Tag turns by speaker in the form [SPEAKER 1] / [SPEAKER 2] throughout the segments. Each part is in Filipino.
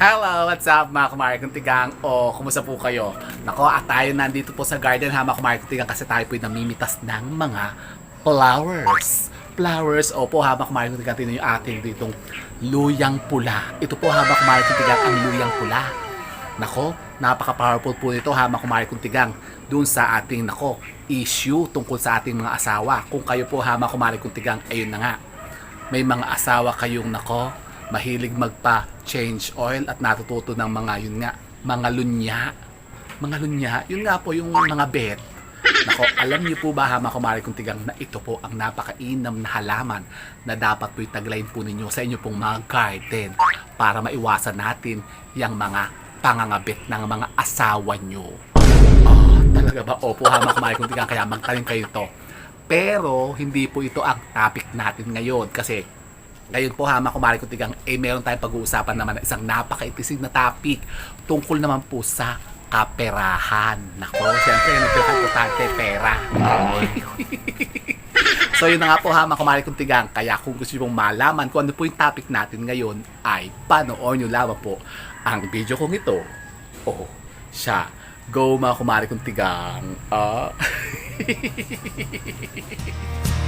[SPEAKER 1] Hello, what's up mga kumari kong tigang? O, kumusta po kayo? Nako, at tayo nandito po sa garden ha mga kumari kong tigang kasi tayo po namimitas ng mga flowers. Flowers, opo ha mga kumari kong tigang, tingnan yung ating ditong luyang pula. Ito po ha mga kumari kong tigang, ang luyang pula. Nako, napaka-powerful po nito ha mga kumari kong tigang dun sa ating nako issue tungkol sa ating mga asawa. Kung kayo po ha mga kumari kong tigang, ayun na nga. May mga asawa kayong nako mahilig magpa change oil at natututo ng mga yun nga mga lunya mga lunya yun nga po yung mga bet Nako, alam niyo po ba ha mga kumari kong tigang na ito po ang napakainam na halaman na dapat po itaglayin po ninyo sa inyo pong mga garden para maiwasan natin yung mga pangangabit ng mga asawa nyo. Oh, talaga ba? Opo ha mga kumari kong tigang kaya magtanim kayo ito. Pero hindi po ito ang topic natin ngayon kasi ngayon po ha, mga kumari ko tigang, eh meron tayong pag-uusapan naman na isang napakaitisig na topic tungkol naman po sa kaperahan. Nako, siyempre, yung pinaka-importante, pera. so yun na nga po ha, mga kumari kong tigang, kaya kung gusto nyo pong malaman kung ano po yung topic natin ngayon, ay panoorin nyo lamang po ang video kong ito. Oh, siya. Go mga kumari kong tigang. Ah. Ayun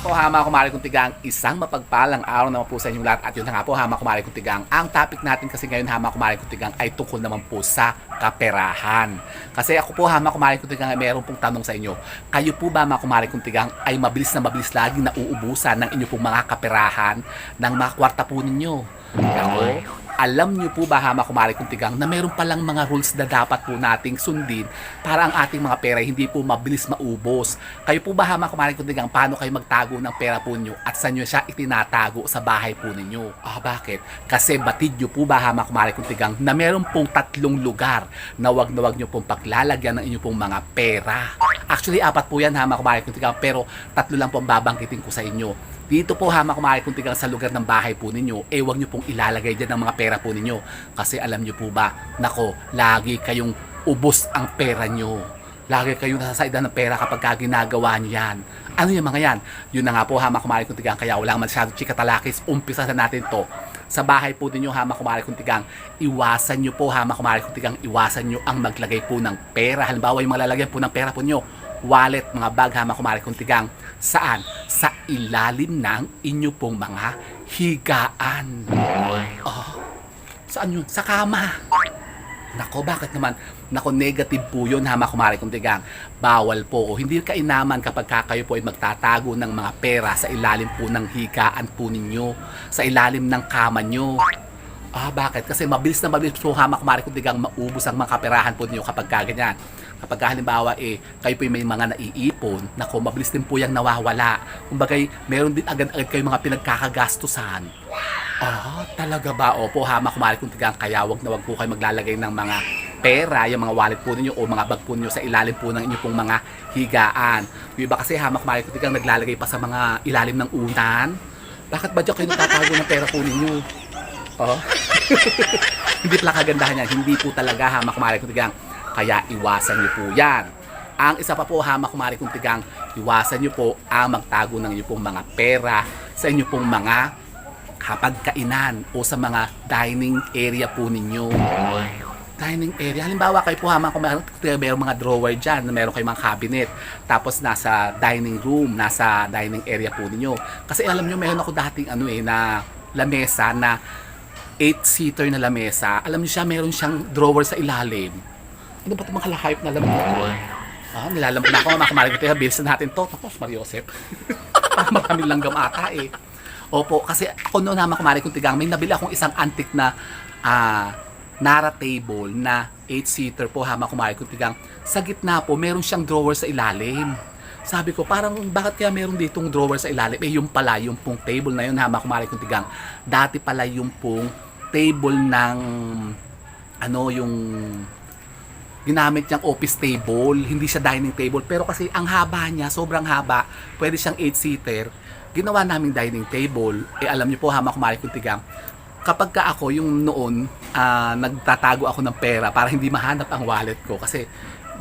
[SPEAKER 1] nga po ha mga kumari tigang, isang mapagpalang araw naman po sa inyong lahat. At yun na nga po ha mga kumari tigang, ang topic natin kasi ngayon ha mga kumari tigang ay tungkol naman po sa kaperahan. Kasi ako po ha mga kumari kong tigang, meron pong tanong sa inyo. Kayo po ba mga kumari tigang ay mabilis na mabilis lagi na uubusan ng inyo pong mga kaperahan ng mga kwarta po ninyo? Ako, alam niyo po ba hama kumari kong tigang na meron palang mga rules na dapat po nating sundin para ang ating mga pera hindi po mabilis maubos. Kayo po ba hama kumari tigang paano kayo magtago ng pera po niyo at saan niyo siya itinatago sa bahay po ninyo? Ah, bakit? Kasi batid niyo po ba hama kumari tigang na meron pong tatlong lugar na wag na wag niyo pong paglalagyan ng inyong pong mga pera. Actually, apat po yan hama kumari tigang pero tatlo lang po ang babangkitin ko sa inyo. Dito po kung tigang sa lugar ng bahay po ninyo, eh wag nyo pong ilalagay dyan ng mga pera po ninyo. Kasi alam nyo po ba, nako, lagi kayong ubos ang pera nyo. Lagi kayong nasasaida ng pera kapag ka ginagawa nyo yan. Ano yung mga yan? Yun na nga po hama kumari kung tigang, kaya walang masyadong chika talakis, umpisa na natin to. Sa bahay po ninyo hama kumari kung tigang, iwasan nyo po hama kumari kung tigang, iwasan nyo ang maglagay po ng pera. Halimbawa yung mga lalagyan po ng pera po nyo, wallet, mga bag, hama kumari kung tigang. Saan? Sa ilalim ng inyo pong mga higaan. Oh, saan yun? Sa kama. Nako, bakit naman? Nako, negative po yun, hama kumari kung tigang. Bawal po. Hindi kainaman kapag ka kayo po ay magtatago ng mga pera sa ilalim po ng higaan po ninyo. Sa ilalim ng kama nyo. Ah, bakit? Kasi mabilis na mabilis po hama kumari kung tigang maubos ang mga kaperahan po ninyo kapag ka ganyan. Kapag ka, halimbawa eh, kayo po may mga naiipon, nako, mabilis din po yung nawawala. Kumbaga, meron din agad-agad kayo mga pinagkakagastusan. Ah, talaga ba? Opo, hama kumari kung tigang kaya wag na wag po kayo maglalagay ng mga pera, yung mga wallet po ninyo o mga bag po ninyo sa ilalim po ng inyong pong mga higaan. Yung iba kasi hama kumari kung tigang naglalagay pa sa mga ilalim ng unan. Bakit ba dyan kayo nagtatago ng pera po ninyo? Oh. hindi pala kagandahan yan. Hindi po talaga hama kumari kung tigang. Kaya iwasan niyo po yan. Ang isa pa po hama kumari kung tigang, iwasan niyo po ang magtago ng inyong pong mga pera sa inyong pong mga kapagkainan o sa mga dining area po ninyo. Dining area. Halimbawa kayo po hama kung meron, meron mga drawer dyan, na kayong mga cabinet. Tapos nasa dining room, nasa dining area po ninyo. Kasi alam nyo, meron ako dating ano eh, na lamesa na 8-seater na lamesa. Alam niyo siya, meron siyang drawer sa ilalim. Ano ba itong mga lahayop na lamesa? Ah, nilalamog na ako, mga kamarin ko. Bilisan natin to. Tapos, Mariosep. Parang maraming langgam ata eh. Opo, kasi ako noon naman kumari kong tigang, may nabili akong isang antique na ah, Nara table na 8-seater po hama kumari kong tigang. Sa gitna po, meron siyang drawer sa ilalim. Sabi ko, parang bakit kaya meron ditong drawer sa ilalim? Eh, yung pala, yung pong table na yun, hama kumari kong tigang. Dati pala yung pong table ng ano, yung ginamit niyang office table, hindi siya dining table. Pero kasi ang haba niya, sobrang haba, pwede siyang 8-seater. Ginawa naming dining table, eh alam niyo po, hama kumari kong tigang, kapag ka ako yung noon, ah, nagtatago ako ng pera para hindi mahanap ang wallet ko. Kasi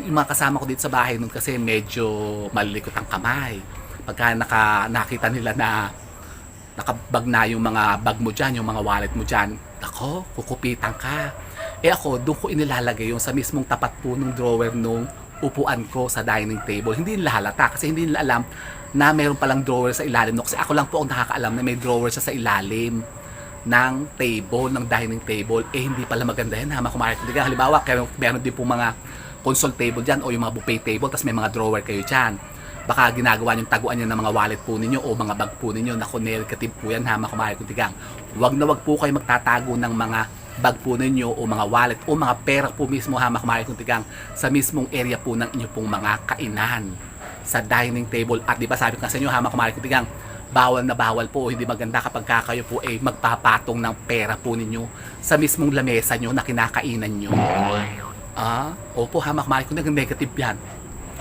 [SPEAKER 1] yung mga kasama ko dito sa bahay nun kasi medyo malilikot ang kamay. Pagka naka, nakita nila na nakabag na yung mga bag mo dyan, yung mga wallet mo dyan, ako, kukupitan ka. Eh ako, doon ko inilalagay yung sa mismong tapat po ng drawer nung upuan ko sa dining table. Hindi nila halata kasi hindi nila alam na meron palang drawer sa ilalim. No? Kasi ako lang po ang nakakaalam na may drawer siya sa ilalim ng table, ng dining table. Eh, hindi pala maganda yan. Hama kumain. Hindi ka, halimbawa, kaya meron din po mga console table dyan o yung mga buffet table, tapos may mga drawer kayo dyan. Baka ginagawa yung taguan nyo ng mga wallet po ninyo o mga bag po ninyo. Naku, negative po yan, hama kumain kung tigang. Huwag na wag po kayo magtatago ng mga bag po ninyo o mga wallet o mga pera po mismo hama kumain kung tigang sa mismong area po ng inyo pong mga kainan sa dining table. At di ba sabi ko sa inyo, hama kumain kung tigang, bawal na bawal po hindi maganda kapag ka kayo po ay magpapatong ng pera po ninyo sa mismong lamesa nyo na kinakainan nyo. Ah, opo, hamak ko negative yan.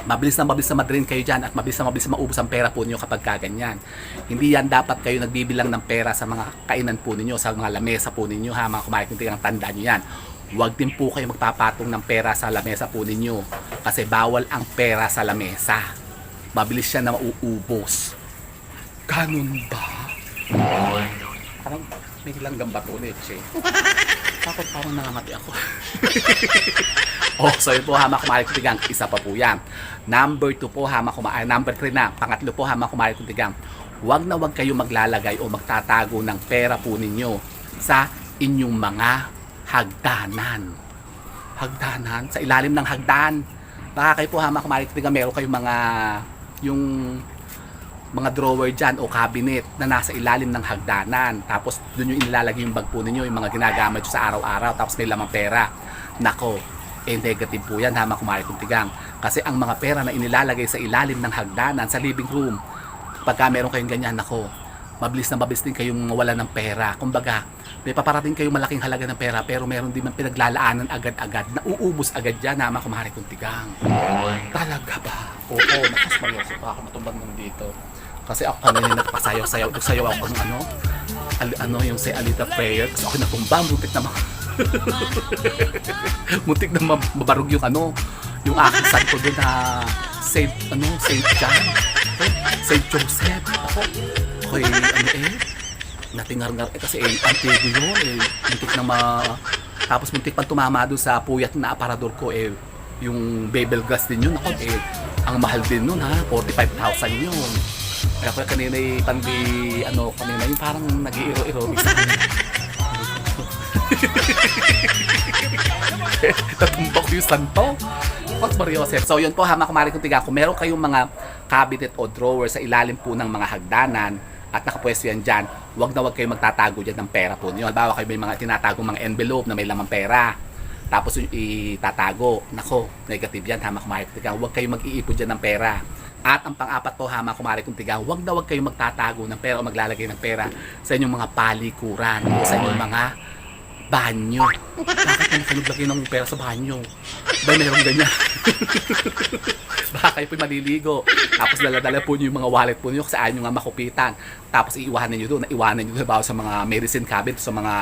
[SPEAKER 1] Mabilis na mabilis na madrain kayo dyan at mabilis na mabilis na maubos ang pera po ninyo kapag kaganyan. Hindi yan dapat kayo nagbibilang ng pera sa mga kainan po ninyo, sa mga lamesa po ninyo ha, mga tigang tandaan nyo yan. Huwag din po kayo magpapatong ng pera sa lamesa po ninyo kasi bawal ang pera sa lamesa. Mabilis siya na mauubos. Ganun ba? Parang may langgam ba to Bakit parang nangamati ako? oh, so yun po hama kumari kong tigang. Isa pa po yan. Number 2 po hama kumari. Number 3 na. Pangatlo po hama kumari kong tigang. Huwag na huwag kayo maglalagay o magtatago ng pera po ninyo sa inyong mga hagdanan. Hagdanan? Sa ilalim ng hagdan. Baka kayo po hama kumari kong tigang. Meron kayong mga yung mga drawer dyan o cabinet na nasa ilalim ng hagdanan. Tapos doon yung inilalagay yung bag po ninyo, yung mga ginagamit sa araw-araw. Tapos may lamang pera. Nako, eh negative po yan, hama kumari kong tigang. Kasi ang mga pera na inilalagay sa ilalim ng hagdanan, sa living room, pagka meron kayong ganyan, nako, mabilis na mabilis din kayong mawala ng pera. Kumbaga, may paparating kayong malaking halaga ng pera pero meron din man pinaglalaanan agad-agad na uubos agad dyan, hama kumari kong tigang. Talaga ba? Oo, nakas mayoso pa ako matumbang nung dito. Kasi ako kanina nagpasayaw-sayaw. Nagsayaw ako ng ano, ali, ano yung say Alita prayer. Kasi ako natumba, muntik na muntik na ma- mabarog yung ano, yung aking santo doon na Saint, ano, Saint John. Saint Joseph. Ako, ako ano eh, natingar-ngar eh, kasi eh, antigo yun eh, muntik na ma... Tapos muntik pang tumama doon sa puyat na aparador ko eh, yung Babel gas din yun. Ako eh, ang mahal din nun ha, 45,000 yun. Kaya ko kanina eh, pandi, ano, kanina yung parang nag-iiro-iro. Natumbok yung santo. Maria Joseph? So yun po, hama kumari kong tiga. Kung meron kayong mga cabinet o drawer sa ilalim po ng mga hagdanan, at nakapwesto yan dyan, huwag na huwag kayo magtatago dyan ng pera po niyo. Halimbawa kayo may mga tinatago mga envelope na may lamang pera. Tapos itatago. Nako, negative yan, hama kumari kong tiga. Huwag kayo mag-iipon dyan ng pera. At ang pang-apat po, hama kumari kong tiga, huwag na huwag kayo magtatago ng pera o maglalagay ng pera sa inyong mga palikuran o sa inyong mga banyo. Bakit ka nakaluglagay ng pera sa banyo? Ba, meron ganyan. Baka kayo po'y maliligo. Tapos dala-dala po niyo yung mga wallet po niyo kasi ayaw nyo nga makupitan. Tapos iiwanan niyo doon. Iwanan niyo doon sa mga medicine cabinet, sa mga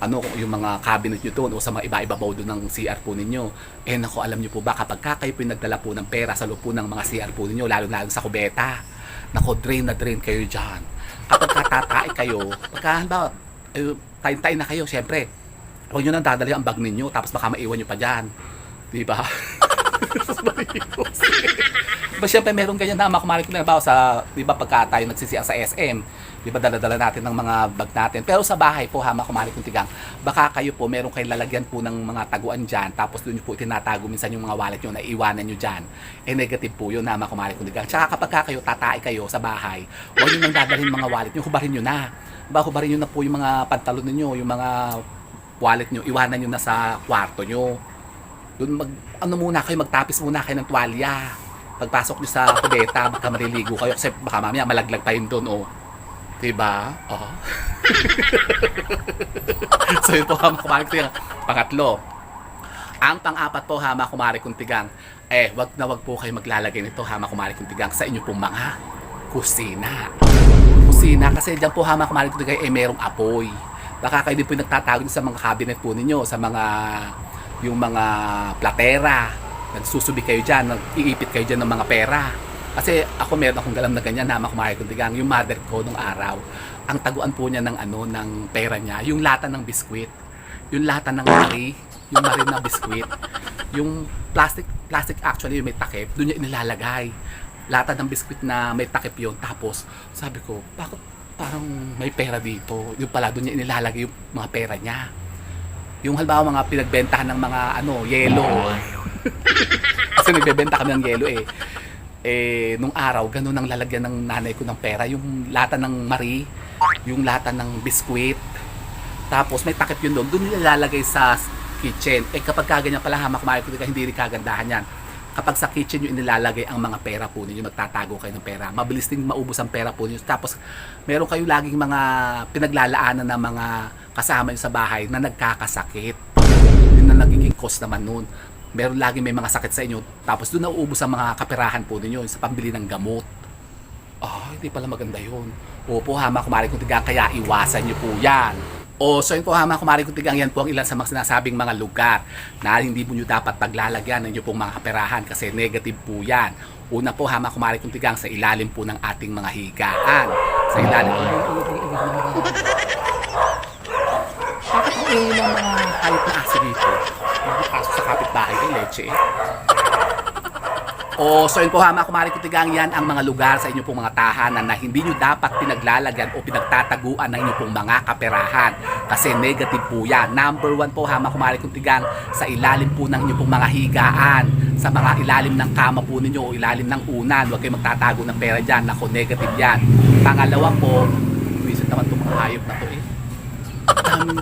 [SPEAKER 1] ano, yung mga cabinet nyo doon o sa mga iba-ibabaw doon ng CR po ninyo. Eh nako, alam niyo po ba, kapag ka kayo po yung nagdala po ng pera sa loob po ng mga CR po ninyo, lalo-lalo sa kubeta, nako, drain na drain kayo dyan. Kapag katatae kayo, pagka, halimbawa, eh, tayo-tayo na kayo, syempre, huwag nyo nang dadali ang bag ninyo, tapos baka maiwan nyo pa dyan. Di ba? Diba syempre meron ganyan na makumari ko na ba sa, di ba pagka tayo nagsisiya sa SM, di ba dala-dala natin ng mga bag natin. Pero sa bahay po ha, makumari kong tigang, baka kayo po meron kayong lalagyan po ng mga taguan dyan, tapos doon nyo po tinatago minsan yung mga wallet nyo na iwanan nyo dyan. Eh negative po yun ha, makumari kong tigang. Tsaka kapag ka kayo tatae kayo sa bahay, huwag nyo nang dadalhin mga wallet nyo, hubarin nyo na. Diba, hubarin nyo na po yung mga pantalon ninyo, yung mga wallet nyo, iwanan nyo na sa kwarto nyo. Doon mag, ano muna kayo, magtapis muna kayo ng tuwalya. Pagpasok nyo sa kubeta, baka maliligo kayo kasi baka mamaya malaglag pa yun doon, oh. Diba? Oh. so yun po, hama kumari kong tigang. Pangatlo, ang pang-apat po, hama kumari kong tigang, eh, wag na wag po kayo maglalagay nito, hama kumari kong tigang, sa inyo pong mga kusina. Kusina, kasi dyan po, hama kumari kong tigang, eh, merong apoy. Baka kayo din po nagtatago sa mga cabinet po ninyo, sa mga yung mga platera nagsusubi kayo dyan, nag-iipit kayo dyan ng mga pera. Kasi ako meron akong galam na ganyan, nama kumahay kong tigang, yung mother ko nung araw, ang taguan po niya ng ano, ng pera niya, yung lata ng biskwit, yung lata ng Marie, yung Marie na biskwit, yung plastic, plastic actually yung may takip, doon niya inilalagay. Lata ng biskwit na may takip yun. Tapos, sabi ko, bakit parang may pera dito? Yung pala, doon niya inilalagay yung mga pera niya. Yung halimbawa mga pinagbentahan ng mga ano, yelo. Kasi nagbebenta kami ng yelo eh. Eh, nung araw, ganun ang lalagyan ng nanay ko ng pera. Yung lata ng Marie, yung lata ng biskwit. Tapos may takip yun doon. Doon nilalagay sa kitchen. Eh kapag kaganyan pala hamak kumain ko hindi rin kagandahan yan. Kapag sa kitchen yung inilalagay ang mga pera po ninyo, magtatago kayo ng pera. Mabilis din maubos ang pera po ninyo. Tapos meron kayo laging mga pinaglalaanan ng mga kasama nyo sa bahay na nagkakasakit. Yun na nagiging cost naman nun. Meron laging may mga sakit sa inyo. Tapos doon nauubos ang mga kaperahan po ninyo sa pambili ng gamot. Ah, hindi pala maganda yun. Opo, hama kumari kong tigang, kaya iwasan niyo po yan. O, so yun po hama kumari kong tigang, yan po ang ilan sa mga sinasabing mga lugar na hindi mo nyo dapat paglalagyan ng pong mga kaperahan kasi negative po yan. Una po, hama kumari kong tigang, sa ilalim po ng ating mga higaan. Sa ilalim po. Bakit ang ingin ng mga hayop na aso dito? Mga aso sa kapitbahay kay Leche eh. O, so yun po hama, kumari kutigang yan ang mga lugar sa inyo pong mga tahanan na hindi nyo dapat pinaglalagyan o pinagtataguan ng inyo pong mga kaperahan. Kasi negative po yan. Number one po hama, kumari kutigang sa ilalim po ng inyo pong mga higaan. Sa mga ilalim ng kama po ninyo o ilalim ng unan. Huwag kayo magtatago ng pera dyan. Ako, negative yan. Pangalawa po, visit naman itong mga hayop na to eh. Daming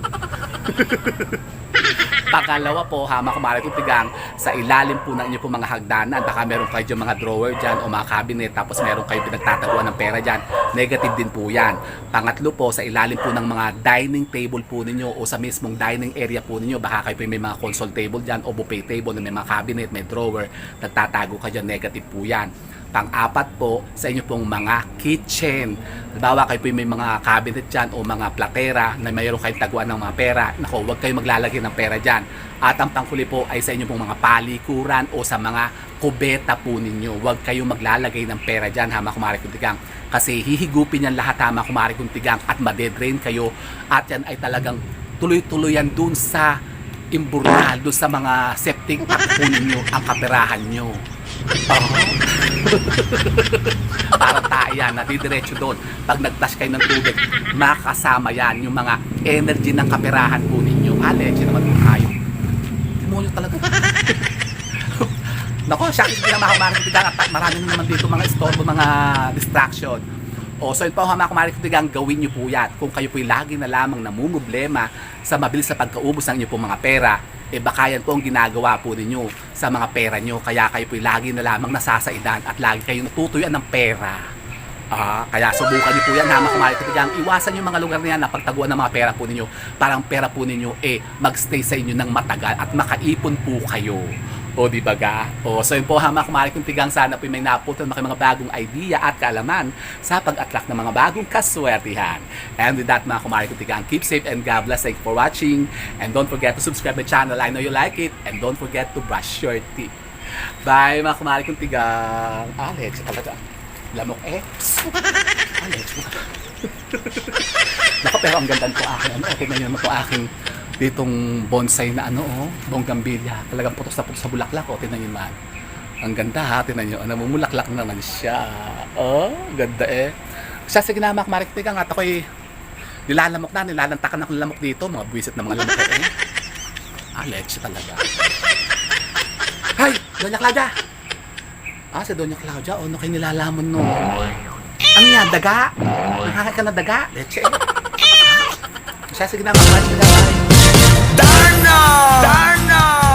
[SPEAKER 1] Pangalawa po, hama kumari kong tigang, sa ilalim po ng inyo po mga hagdanan, baka meron kayo mga drawer dyan o mga cabinet, tapos meron kayo pinagtataguan ng pera dyan, negative din po yan. Pangatlo po, sa ilalim po ng mga dining table po ninyo o sa mismong dining area po ninyo, baka kayo po may mga console table dyan o buffet table na may mga cabinet, may drawer, nagtatago ka dyan, negative po yan. Pang-apat po, sa inyo pong mga kitchen. Halimbawa, kayo po may mga cabinet dyan o mga platera na mayroon kayong taguan ng mga pera. Nako, huwag kayo maglalagay ng pera dyan. At ang panghuli po ay sa inyo pong mga palikuran o sa mga kubeta po ninyo. Huwag kayo maglalagay ng pera dyan, hama kumari kong tigang. Kasi hihigupin yan lahat, hama kumari kong tigang at madedrain kayo. At yan ay talagang tuloy-tuloy yan dun sa imburnal, dun sa mga septic tank po ninyo, ang kaperahan nyo. Oo. Parang tayo yan, nadidiretso doon. Pag nag-flash kayo ng tubig, makakasama yan yung mga energy ng kaperahan po ninyo. Ah, leche naman yung kayo. Demonyo talaga. Nako, siya hindi na makamarang tigang at marami na naman dito mga istorbo, mga distraction. O, so yun po, hama kumarik tigang gawin niyo po yan. Kung kayo po'y lagi na lamang namumblema sa mabilis na pagkaubos ng inyo pong mga pera, eh baka yan po ang ginagawa po ninyo sa mga pera nyo. Kaya kayo po'y lagi na lamang nasasaidan at lagi kayo natutuyuan ng pera. Ah, kaya subukan niyo po yan, kumarik tigang. Iwasan yung mga lugar na yan na pagtaguan ng mga pera po ninyo. Parang pera po ninyo eh magstay sa inyo ng matagal at makaipon po kayo. O di ba ga? O so yun po hama kumari kong tigang sana po may naputan mga mga bagong idea at kaalaman sa pag-attract ng mga bagong kaswertihan. And with that mga kumari kong tigang, keep safe and God bless. Thank you for watching. And don't forget to subscribe my channel. I know you like it. And don't forget to brush your teeth. Bye mga kumari kong tigang. Alex, talaga. Lamok X. Alex. Nako, pero ang ganda ko akin. Ano, okay na yun ito aking ditong bonsai na ano, oh, bonggambilya. Talagang putos na putos sa bulaklak, oh, tinan nyo man. Ang ganda ha, tinan nyo. Namumulaklak naman siya. Oh, ganda eh. Siya, sige na, Marik Tigang, at ako'y nilalamok na, nilalantakan ako ng lamok dito. Mga buwisit na mga lamok eh. Ah, leche talaga. Hay! Doña Claudia! Ah, si Doña Claudia, oh, ano kayo nilalamon no? Ano yan, daga? Nakaka ka na daga? Leche. Siya, sige na, Marik Darn
[SPEAKER 2] Darno!